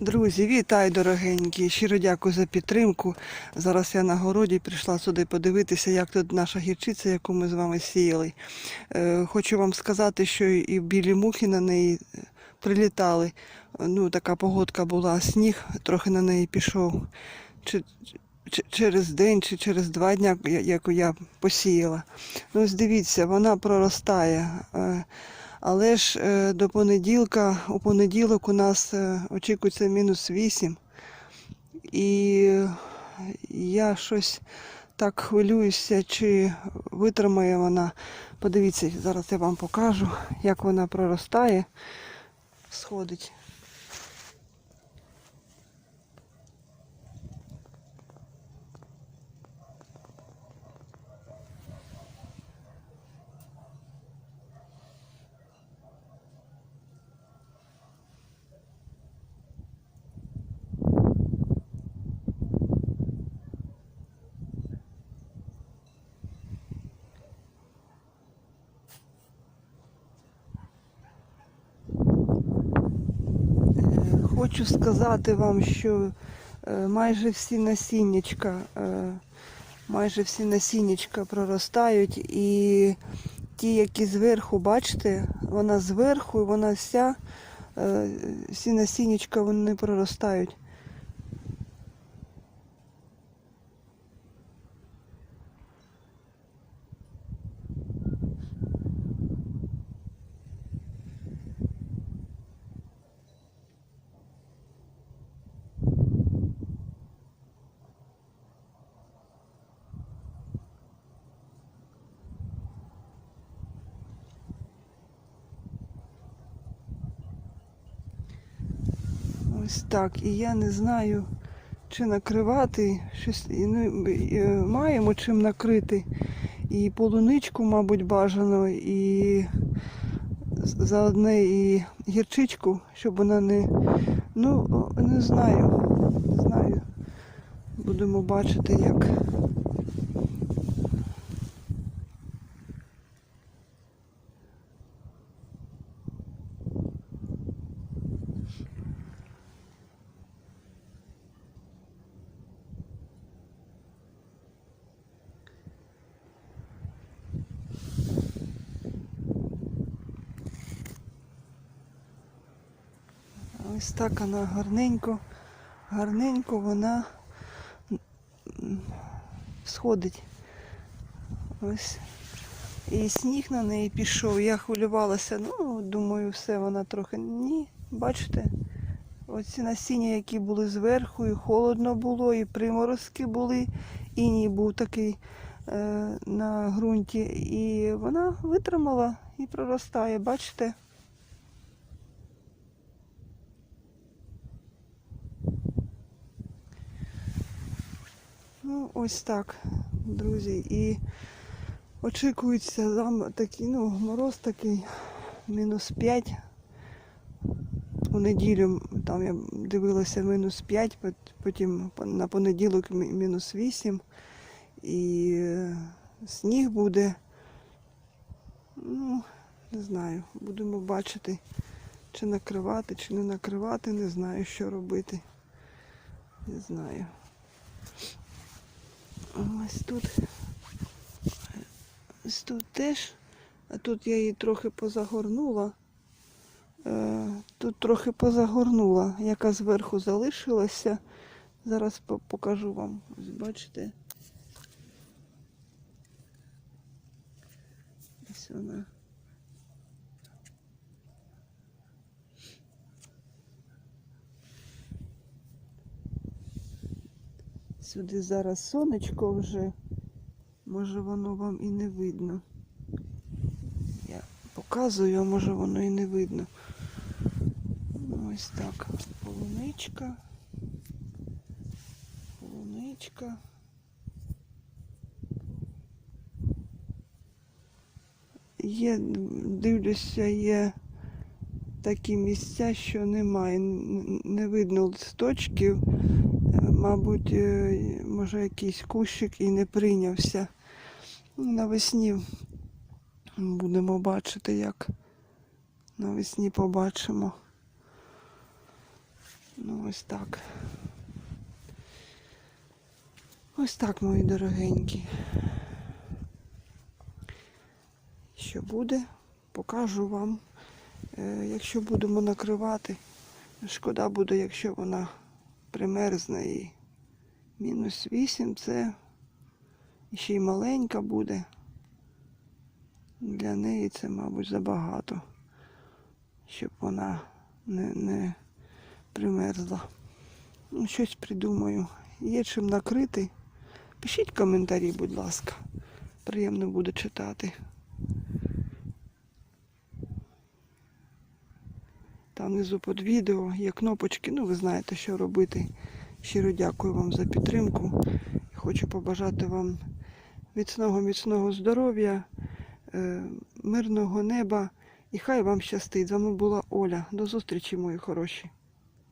Друзі, вітаю, дорогенькі. Щиро дякую за підтримку. Зараз я на городі прийшла сюди подивитися, як тут наша гірчиця, яку ми з вами сіяли. Е, хочу вам сказати, що і білі мухи на неї е, прилітали. Ну, така погодка була, сніг трохи на неї пішов. Чи, чи- через день чи через два дня, яку я посіяла. Ну, дивіться, вона проростає. Але ж е, до понеділка, у понеділок у нас е, очікується мінус 8. І я щось так хвилююся, чи витримає вона. Подивіться, зараз я вам покажу, як вона проростає, сходить. Е, Хочу сказати вам, що е, майже всі насіннячка, е, майже всі насіннячка проростають і ті, які зверху, бачите, вона зверху і вона вся, е, всі насіннячка вони проростають. Ось так. І я не знаю, чи накривати. Щось, ну, е, маємо чим накрити. І полуничку, мабуть, бажано, і заодне і гірчичку, щоб вона не. Ну, не знаю. Не знаю. Будемо бачити, як. Ось так вона гарненько, гарненько вона сходить. Ось. І сніг на неї пішов. Я хвилювалася, ну, думаю, все, вона трохи. Ні, бачите, оці насіння, які були зверху, і холодно було, і приморозки були, іній був такий е, на ґрунті. І вона витримала і проростає, бачите? Ну, ось так, друзі. І очікується там такий, ну, мороз такий, мінус 5. У неділю там я дивилася мінус 5, потім на понеділок мінус 8. І е, сніг буде. Ну, не знаю, будемо бачити, чи накривати, чи не накривати, не знаю, що робити. Не знаю. Ось тут. Ось тут теж. А тут я її трохи позагорнула. Е, Тут трохи позагорнула, яка зверху залишилася. Зараз покажу вам. Ось бачите. Ось вона. Сюди зараз сонечко вже. Може воно вам і не видно. Я показую, а може воно і не видно. Ось так. Полуничка. Полуничка. Є, дивлюся, є такі місця, що немає. Не видно листочків. Мабуть, е, може якийсь кущик і не прийнявся. Ну, Навесні будемо бачити, як навесні побачимо. Ну, ось так. Ось так, мої дорогенькі. Що буде, покажу вам. Е, Якщо будемо накривати, шкода буде, якщо вона примерзне і мінус 8 це ще й маленька буде. Для неї це, мабуть, забагато, щоб вона не, не примерзла. Ну, щось придумаю. Є чим накрити. Пишіть коментарі, будь ласка. Приємно буде читати. Там внизу під відео є кнопочки, ну ви знаєте, що робити. Щиро дякую вам за підтримку. Хочу побажати вам міцного, міцного здоров'я, е, мирного неба і хай вам щастить. З вами була Оля. До зустрічі, мої хороші.